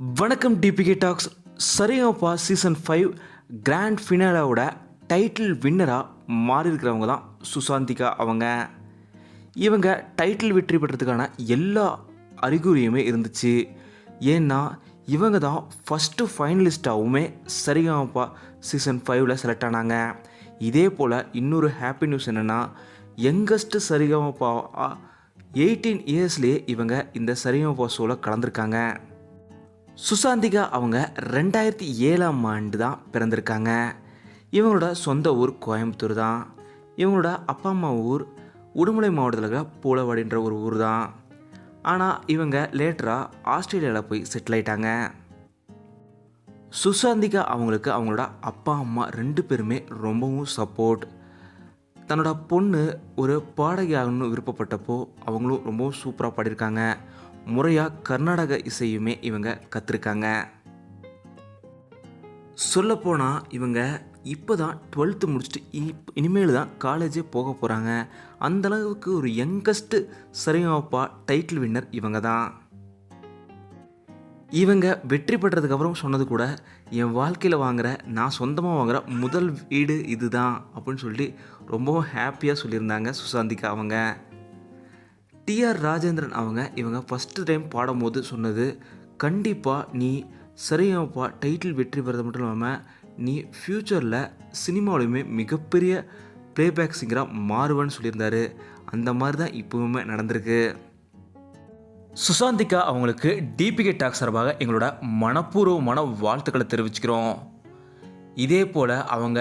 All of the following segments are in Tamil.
வணக்கம் DPK talks. Saregamapa season five grand ஃபினாலாவோட title வின்னராக மாறி இருக்கிறவங்க தான் சுசாந்திகா அவங்க. இவங்க டைட்டில் வெற்றி பெற்றதுக்கான எல்லா அறிகுறியுமே இருந்துச்சு. ஏன்னா இவங்க தான் ஃபஸ்ட்டு ஃபைனலிஸ்ட்டாகவுமே சரிகமபா சீசன் ஃபைவ்ல செலக்ட் ஆனாங்க. இதே போல் இன்னொரு ஹாப்பி நியூஸ் என்னென்னா யங்கஸ்ட்டு சரிகமப்பா எயிட்டீன் இயர்ஸ்லேயே இவங்க இந்த சரிகமப்பா ஷோவில் கலந்துருக்காங்க. சுசாந்திகா அவங்க ரெண்டாயிரத்தி ஏழாம் ஆண்டு தான் பிறந்திருக்காங்க. இவங்களோட சொந்த ஊர் கோயம்புத்தூர் தான். இவங்களோட அப்பா அம்மா ஊர் உடுமலை மாவட்டத்தில் இருக்கிற பூலவாடின்ற ஒரு ஊர் தான். ஆனால் இவங்க லேட்டராக ஆஸ்திரேலியாவில் போய் செட்டில் ஆயிட்டாங்க. சுசாந்திகா அவங்களுக்கு அவங்களோட அப்பா அம்மா ரெண்டு பேருமே ரொம்பவும் சப்போர்ட் தன்னோட பொண்ணு ஒரு பாடகி ஆகணும்னு விருப்பப்பட்டப்போ அவங்களும் ரொம்பவும் சூப்பராக பாடியிருக்காங்க. முறையாக கர்நாடக இசையுமே இவங்க கற்றுருக்காங்க சொல்லப்போனால் இவங்க இப்போ தான் டுவெல்த்து முடிச்சுட்டு இப் இனிமேல் தான் காலேஜே போக போகிறாங்க அந்தளவுக்கு ஒரு யங்கஸ்ட்டு சரிகமப்பா டைட்டில் வின்னர் இவங்க தான். இவங்க வெற்றி பெற்றதுக்கப்புறம் சொன்னது கூட என் வாழ்க்கையில் வாங்குகிற நான் சொந்தமாக வாங்குற முதல் வீடு இதுதான் அப்படின்னு சொல்லி ரொம்பவும் ஹாப்பியாக சொல்லியிருந்தாங்க சுசாந்திகா அவங்க. டிஆர் ராஜேந்திரன் அவங்க இவங்க ஃபஸ்ட்டு டைம் பாடும்போது சொன்னது கண்டிப்பாக நீ சரியாப்பா டைட்டில் வெற்றி பெறது மட்டும் இல்லாமல் நீ ஃப்யூச்சரில் சினிமாவிலுமே மிகப்பெரிய ப்ளேபேக் சிங்கராக மாறுவேன்னு சொல்லியிருந்தாரு. அந்த மாதிரி தான் இப்போவுமே நடந்திருக்கு. சுசாந்திகா அவங்களுக்கு டிபிகே டாக் சார்பாக எங்களோட மனப்பூர்வமான வாழ்த்துக்களை தெரிவிச்சுக்கிறோம். இதே போல் அவங்க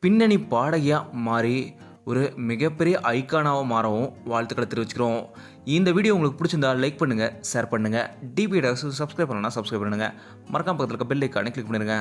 பின்னணி பாடகியாக மாறி ஒரு மிகப்பெரிய ஐக்கானாக மாறவும் வாழ்த்துக்களை தெரிவிச்சுக்கிறோம். இந்த வீடியோ உங்களுக்கு பிடிச்சிருந்தா லைக் பண்ணுங்கள் ஷேர் பண்ணுங்கள் டிபி சப்ஸ்கிரைப் பண்ணலன்னா சப்ஸ்கிரைப் பண்ணுங்கள் மறக்காம பக்கத்தில் இருக்க பெல் ஐக்கானே கிளிக் பண்ணிடுங்க